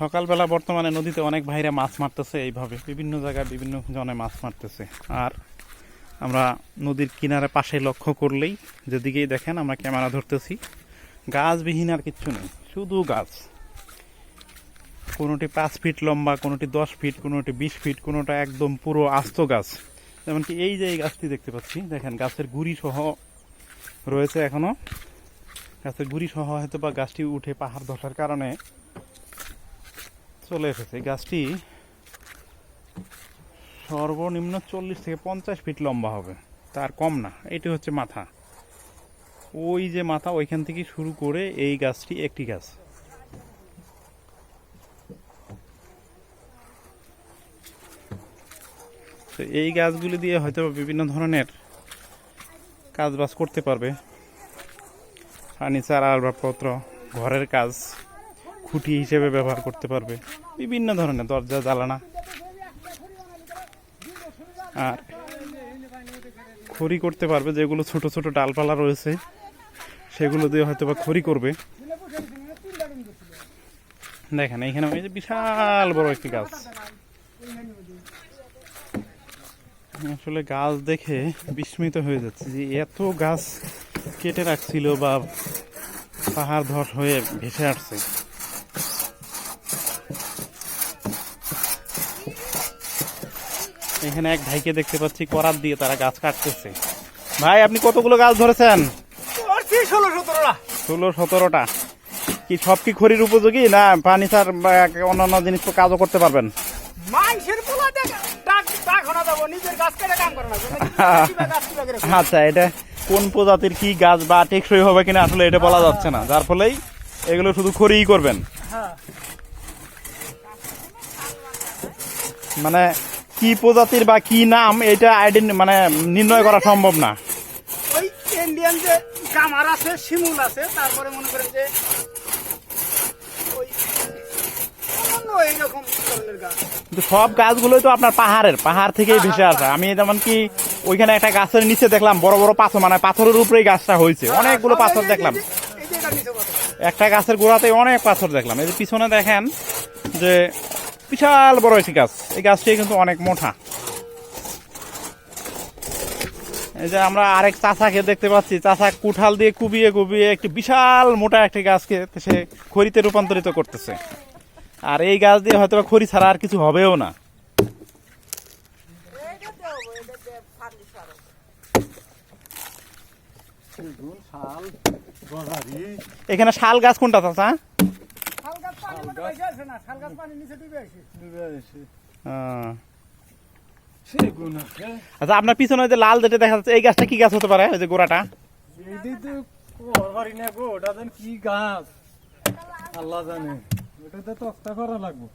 সকালবেলা বর্তমানে নদীতে অনেক ভাইরা মাছ মারতেছে এইভাবে। বিভিন্ন জায়গায় বিভিন্ন জনে মাছ মারতেছে। আর আমরা নদীর কিনারে পাশে লক্ষ্য করলেই যেদিকেই দেখেন আমরা ক্যামেরা ধরতেছি, গাছবিহীন আর কিচ্ছু নেই, শুধু গাছ। কোনোটি পাঁচ ফিট লম্বা, কোনোটি দশ ফিট, কোনোটি বিশ ফিট, কোনোটা একদম পুরো আস্ত গাছ। যেমনকি এই যে এই গাছটি দেখতে পাচ্ছি, দেখেন গাছের গুড়ি সহ রয়েছে এখনও। গাছের গুড়ি সহ হয়তো বা গাছটি উঠে পাহাড় ধসার কারণে চলে এসেছে। এই গাছটি সর্বনিম্ন চল্লিশ থেকে পঞ্চাশ ফিট লম্বা হবে, তার কম না। এটি হচ্ছে মাথা। ওই যে মাথা, ওইখান থেকে শুরু করে এই গাছটি একটি গাছ। তো এই গাছগুলি দিয়ে হয়তো বিভিন্ন ধরনের কাজবাজ করতে পারবে। ফার্নিচার, আসবাবপত্র, ঘরের কাজ। খুঁটি হিসেবে ব্যবহার করতে পারবে। বিভিন্ন ধরনের দরজা জ্বালানা আর খড়ি করতে পারবে, যেগুলো ছোট ছোট ডালপালা রয়েছে, সেগুলো দিয়ে হয়তো বা খড়ি করবে। দেখেন এখানে ওই যে বিশাল বড় একটি গাছ। আসলে গাছ দেখে বিস্মিত হয়ে যাচ্ছে যে এত গাছ কেটে রাখছিল বা পাহাড় ধস হয়ে ভেসে আসছে। এখানে এক ভাইকে দেখতে পাচ্ছি করাত দিয়ে তারা গাছ কাটতেছে। ভাই আপনি কতগুলো গাছ ধরেছেন? ষোলো সতেরোটা। ষোলো সতেরোটা। কি সব কি খড়ির উপযোগী না ফার্নিচার বা অন্যান্য জিনিস তো কাজও করতে পারবেন? আচ্ছা এটা কোন প্রজাতির কি গাছ বা টেকসই হবে কিনা আসলে এটা বলা যাচ্ছে না। যার ফলেই এগুলো শুধু খড়িই করবেন। হ্যাঁ। মানে কি প্রজাতির বা কি নাম এটা মানে নির্ণয় করা সম্ভব না। ওই ইন্ডিয়ান যে কামার আছে শিমুল আছে তারপরে মনে করেন যে ওই অন্য এইরকম ধরনের গাছ। কিন্তু সব গাছগুলোই তো আপনার পাহাড়ের পাহাড় থেকেই ভেসে আসে। আমি যেমন কি ওইখানে একটা গাছের নিচে দেখলাম বড় বড় পাথর মানে পাথরের উপরেই গাছটা হয়েছে। অনেকগুলো পাথর দেখলাম। একটা গাছের গোড়াতে অনেক পাথর দেখলাম। এই যে পিছনে দেখেন যে বিশাল বড় একটি গাছ। এই গাছটি কিন্তু অনেক মোটা। এই যে আমরা আরেক চাষাকে দেখতে পাচ্ছি। চাষা কুঠাল দিয়ে কুবিয়ে কুবিয়ে একটি বিশাল মোটা একটি গাছকে সে খড়িতে রূপান্তরিত করতেছে। আর এই গাছ দিয়ে হয়তো খড়ি ছাড়া আর কিছু হবেও না। এখানে শাল গাছ কোনটা চাষা আচ্ছা আপনার পিছনে ওই যে লাল যেটা দেখা যাচ্ছে এই গাছটা কি গাছ হতে পারে? ওই যে গোড়াটা? তো ওটা কি গাছ? আল্লাহ জানে। তক্তা করা লাগবে।